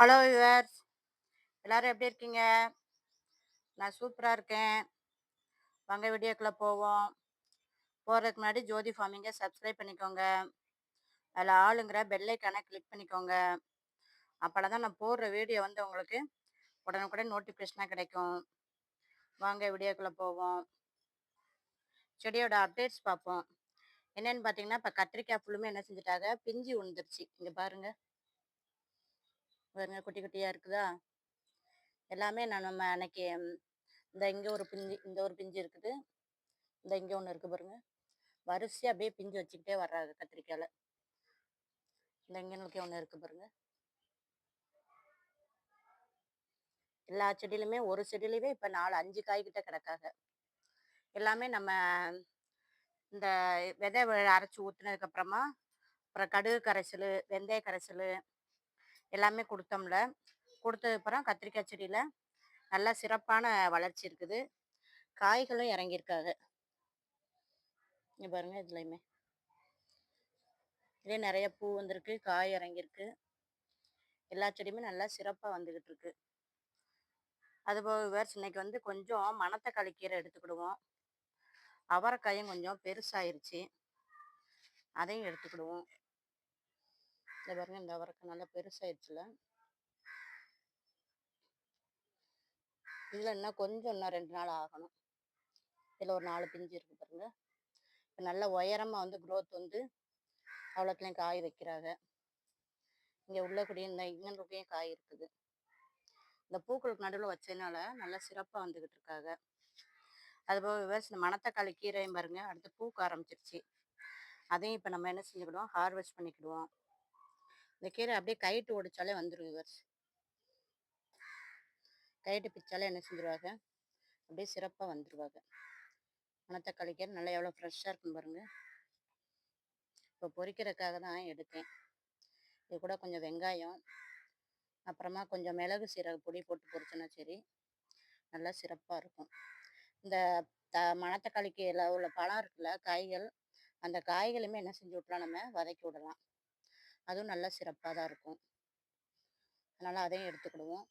Hello yours எல்லாரும் எப்படி இருக்கீங்க? நான் சூப்பராக இருக்கேன். வாங்க வீடியோக்குள்ளே போவோம். போகிறதுக்கு முன்னாடி ஜோதி ஃபார்மிங்கை சப்ஸ்கிரைப் பண்ணிக்கோங்க. அதில் ஆளுங்கிற பெல்லைக்கான கிளிக் பண்ணிக்கோங்க. அப்போ தான் நான் போடுற வீடியோ வந்து உங்களுக்கு உடனுக்குடன் நோட்டிஃபிகேஷனாக கிடைக்கும். வாங்க வீடியோக்குள்ளே போவோம். செடியோட அப்டேட்ஸ் பார்ப்போம். என்னென்னு பார்த்தீங்கன்னா இப்போ கத்திரிக்காய் ஃபுல்லுமே என்ன செஞ்சுட்டாங்க? பிஞ்சு உழுந்துருச்சு. இங்கே பாருங்கள் பாருங்க குட்டி குட்டியாக இருக்குதா? எல்லாமே நான் நம்ம அன்னைக்கு இந்த இங்கே ஒரு பிஞ்சு இந்த ஒரு பிஞ்சு இருக்குது. இந்த இங்கே ஒன்று இருக்குது பாருங்க. வரிசையாக அப்படியே பிஞ்சு வச்சுக்கிட்டே வர்றாங்க கத்திரிக்காயில் இந்த இங்கே ஒன்று இருக்குது பாருங்க. எல்லா செடியிலுமே ஒரு செடியிலுமே இப்போ நாலு அஞ்சு காய்கிட்ட கிடக்காங்க. எல்லாமே நம்ம இந்த விதை அரைச்சி ஊற்றுனதுக்கப்புறமா அப்புறம் கடுகு கரைசல் வெந்தய கரைசல் எல்லாமே கொடுத்தோம்ல. கொடுத்ததுக்கப்புறம் கத்திரிக்காய் செடியில் நல்லா சிறப்பான வளர்ச்சி இருக்குது. காய்களும் இறங்கியிருக்காங்க. இங்கே பாருங்கள் இதுலையுமே. இதே நிறைய பூ வந்திருக்கு காய் இறங்கியிருக்கு. எல்லா செடியுமே நல்லா சிறப்பாக வந்துக்கிட்டு இருக்கு அதுபோக வேறு இன்னைக்கு வந்து கொஞ்சம் மணத்தக்காளி கீரை எடுத்துக்கிடுவோம். அவரைக்காயும் கொஞ்சம் பெருசாயிருச்சு. அதையும் எடுத்துக்கிடுவோம். இந்த பாருங்க இந்த அவரைக்காய் நல்லா பெருசாயிடுச்சுல. இதில் இன்னும் கொஞ்சம் இன்னும் ரெண்டு நாள் ஆகணும். இதில் ஒரு நாலு பிஞ்சு இருக்கு பாருங்க. இப்போ நல்ல உயரமாக வந்து க்ரோத் வந்து அவ்வளோத்துலேயும் காய் வைக்கிறாங்க. இங்கே உள்ளக்கூடிய இந்த இன்னொருக்கையும் காய் இருக்குது. இந்த பூக்களுக்கு நடுவில் வச்சதுனால நல்லா சிறப்பாக வந்துக்கிட்டு இருக்காங்க. அதுபோக விவசாயம் மணத்தக்காளி கீரையும் பாருங்க அடுத்து பூக்க ஆரம்பிச்சிருச்சு. அதையும் இப்போ நம்ம என்ன செஞ்சுக்கிடுவோம்? ஹார்வெஸ்ட் பண்ணிக்கிடுவோம். இந்த கீரை அப்படியே கைட்டு ஒடிச்சாலே வந்துடும் விவர்ஸ். கைட்டு பிச்சாலே என்ன செஞ்சிருவாங்க? அப்படியே சிறப்பாக வந்துடுவாங்க மணத்தக்காளி கீரை நல்லா எவ்வளோ ஃப்ரெஷ்ஷாக இருக்குன்னு பாருங்கள் இப்போ பொரிக்கிறதுக்காக தான் எடுத்தேன். இது கூட கொஞ்சம் வெங்காயம் அப்புறமா கொஞ்சம் மிளகு சீரக பொடி போட்டு பொரிச்சோன்னா சரி நல்லா சிறப்பாக இருக்கும். இந்த த மணத்தக்காளிக்கு உள்ள பழம் இருக்குல்ல காய்கள் அந்த காய்களுமே என்ன செஞ்சு விட்லாம் நம்ம? வதக்கி விடலாம். அதுவும் நல்லா சிறப்பாக தான் இருக்கும். அதனால் அதையும் எடுத்துக்கிடுவோம்.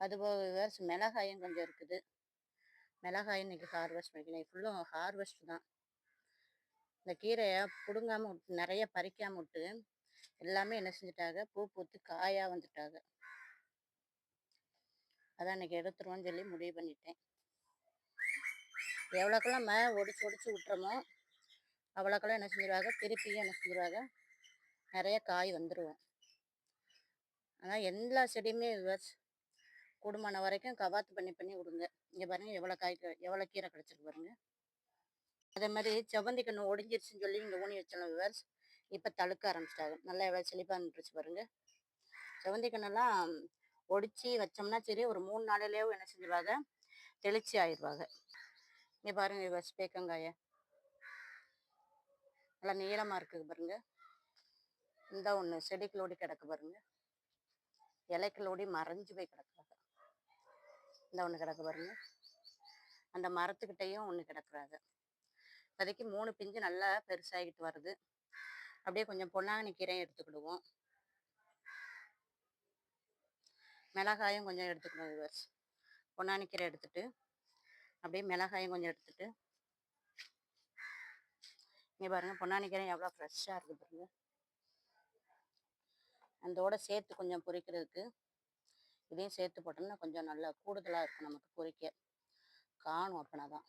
அதுபோக மிளகாயும் கொஞ்சம் இருக்குது. மிளகாயும் இன்றைக்கி ஹார்வெஸ்ட் பண்ணிக்கணும் ஃபுல்லும் ஹார்வெஸ்ட் தான். இந்த கீரையை பிடுங்காமல் விட்டு நிறைய பறிக்காமல் விட்டு எல்லாமே என்ன செஞ்சுட்டாங்க? பூ பூத்து காயாக வந்துட்டாங்க. அதான் இன்றைக்கி எடுத்துருவோன்னு சொல்லி முடிவு பண்ணிட்டேன். எவ்வளோக்கெல்லாம் நம்ம ஒடிச்சு ஒடிச்சு விட்டுறோமோ அவ்வளோக்கெல்லாம் என்ன செஞ்சிருவாங்க? திருப்பியும் என்ன செஞ்சிருவாங்க? நிறைய காய் வந்துடுவோம் ஆனால் எல்லா செடியுமே கூடுமான வரைக்கும் கவாத்து பண்ணி பண்ணி விடுங்க இங்கே பாருங்க எவ்வளோ காய் எவ்வளோ கீரை கிடச்சிருக்கு பாருங்க. அதே மாதிரி செவந்தி கண்ணு ஒடிஞ்சிருச்சுன்னு சொல்லி இங்கே ஊனி வச்சோம் விவர்ஸ் இப்போ தழுக்க ஆரம்பிச்சிட்டாங்க. நல்லா எவ்வளோ செழிப்பாக இருந்துச்சு பாருங்க. செவந்தி கண்ணெல்லாம் ஒடிச்சு வச்சோம்னா சரி ஒரு மூணு நாளிலேயே என்ன செஞ்சிருவாங்க? தெளிச்சு ஆயிடுவாங்க. இங்கே பாருங்க விவர்ஸ் பேக்கங்காயை. நல்லா நீளமாக இருக்குது பாருங்கள் இந்த ஒன்று செடிகளோடி கிடக்கு பாருங்க. இலைக்களோடி மறைஞ்சு போய் கிடக்குறாங்க இந்த ஒன்று கிடக்கு பாருங்க. அந்த மரத்துக்கிட்டையும் ஒன்று கிடக்குறாங்க. இப்போதைக்கு மூணு பிஞ்சு நல்லா பெருசாகிட்டு வருது. அப்படியே கொஞ்சம் பொன்னாங்கனி கீரையும் எடுத்துக்கிடுவோம். மிளகாயும் கொஞ்சம் எடுத்துக்கணும் விவர்ஸ் பொன்னானி கீரை எடுத்துட்டு அப்படியே மிளகாயும் கொஞ்சம் எடுத்துட்டு. இங்கே பாருங்கள் பொன்னானி கீரை எவ்வளோ ஃப்ரெஷ்ஷாக இருக்குது பாருங்கள் அதோட சேர்த்து கொஞ்சம் பொரிக்கிறதுக்கு இதையும் சேர்த்து போட்டோம்னா கொஞ்சம் நல்லா கூடுதலாக இருக்கும் நமக்கு பொரிக்க காணும் அப்படின்னா தான்.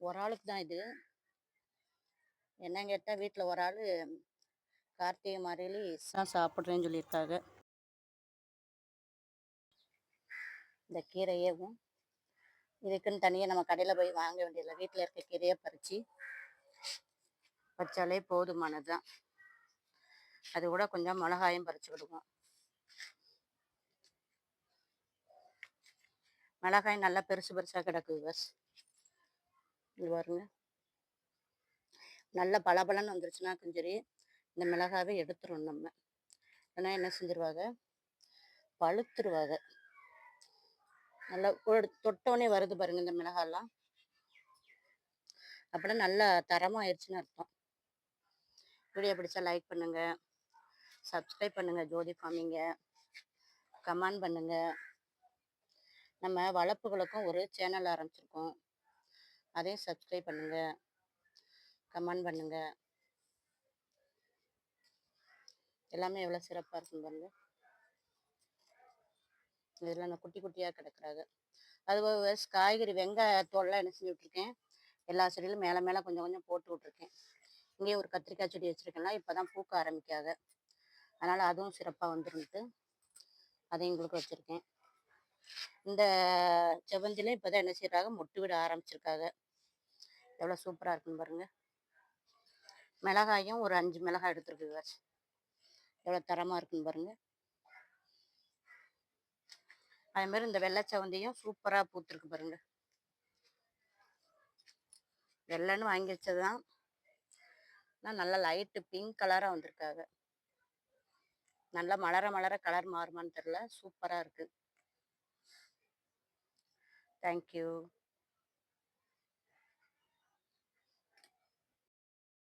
ஒரு ஆளுக்கு தான் இது. என்ன கேட்டால் வீட்டில் ஒரு ஆள் கார்த்திகை மாறிலி தான் சாப்பிட்றேன்னு சொல்லியிருக்காங்க இந்த கீரையவும் இதுக்குன்னு தனியாக நம்ம கடையில் போய் வாங்க வேண்டியதில்லை. வீட்டில் இருக்க கீரையை பறித்து வச்சாலே போதுமானது தான் அது கூட கொஞ்சம் மிளகாயும் பறிச்சு விடுவோம். மிளகாய் நல்லா பெருசு பெருசாக கிடக்குது பஸ். இது பாருங்க. நல்ல பளபளன்னு வந்துருச்சுன்னா சரி இந்த மிளகாவே எடுத்துரும் நம்ம. ஏன்னா என்ன செஞ்சிருவாங்க? பழுத்துருவாங்க. நல்லா தொட்டோனே வருது பாருங்க இந்த மிளகாலாம் அப்படின்னா நல்லா தரமாக ஆயிடுச்சுன்னு அர்த்தம். வீடியோ பிடிச்சா லைக் பண்ணுங்கள் சப்ஸ்கிரைப் பண்ணுங்கள் ஜோதி ஃபார்மிங்க. கமெண்ட் பண்ணுங்கள் நம்ம வளர்ப்புகளுக்கும் ஒரு சேனல் ஆரம்பிச்சிருக்கோம். அதையும் சப்ஸ்கிரைப் பண்ணுங்கள் கமெண்ட் பண்ணுங்கள் எல்லாமே எவ்வளோ சிறப்பாக இருக்கும் பாருங்க. இதெல்லாம் நான் குட்டி குட்டியாக கிடக்குறாங்க. அது காய்கறி வெங்காயத்தோடலாம் என்ன செஞ்சு விட்ருக்கேன் எல்லா செடியிலும் மேலே மேலே கொஞ்சம் கொஞ்சம் போட்டு விட்ருக்கேன் இங்கேயே ஒரு கத்திரிக்காய் செடி வச்சுருக்கேன்ல இப்போ தான் பூக்க ஆரம்பிக்காத அதனால் அதுவும் சிறப்பாக வந்துருந்துட்டு அதையும் உங்களுக்கு வச்சுருக்கேன். இந்த செவ்வந்திலையும் இப்போ தான் என்ன செய்கிறாங்க மொட்டு விட ஆரம்பிச்சிருக்காங்க. எவ்வளோ சூப்பராக இருக்குன்னு பாருங்கள் மிளகாயும் ஒரு அஞ்சு மிளகாய் எடுத்துருக்கு எவ்வளோ தரமாக இருக்குன்னு பாருங்கள் அதே மாதிரி இந்த வெள்ளை செவந்தியும் சூப்பராக பூத்துருக்கு பாருங்கள் வெள்ளைன்னு வாங்கி வச்சது தான் ஆனால் நல்லா லைட்டு பிங்க் கலராக வந்திருக்காங்க. நல்லா மலர மலர கலர் மாறுமான்னு தெரில சூப்பராக இருக்குது தேங்க்யூ